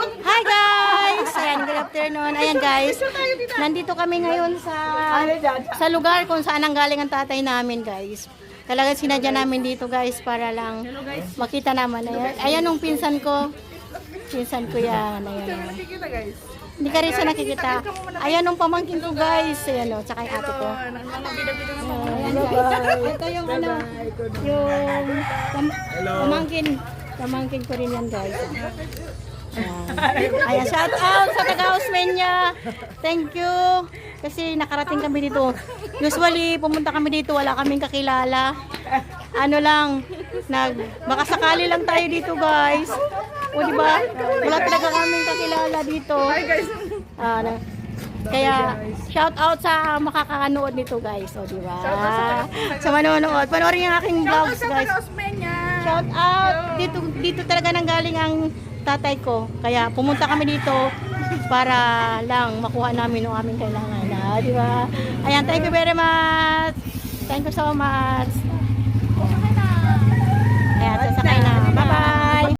Hi guys! Ayan, good afternoon. Ayan guys, nandito kami ngayon sa sa lugar kung saan ang galing ang tatay namin guys. Talagang sinadya namin dito guys para lang makita naman. Ayan, ayan yung pinsan ko. Pinsan ko yan. Ayan. Guys. Hindi ka rin siya nakikita. Ayan yung pamangkin ko guys. Ayan o, tsaka yung ate ko. Ayan guys. Ito yung ano, yung pam- pamangkin. Pamangkin ko rin yan guys. Ayan. Shout out sa taga Osmeña. Thank you. Kasi nakarating kami dito. Usually, pumunta kami dito, wala kaming kakilala. Ano lang, nag, makasakali lang tayo dito guys. O di ba? Wala talaga kaming kakilala dito. Hi guys. Ah, na- kaya shout out sa makakanood nito guys, o di ba? Sa manonood. Panoorin yung aking vlogs Sa guys. taga Osmeña. Shout out. Dito dito talaga nang galing ang tatay ko. Kaya pumunta kami dito para lang makuha namin yung aming kailangan. Ah, di ba? Ayan, thank you very much. Thank you so much.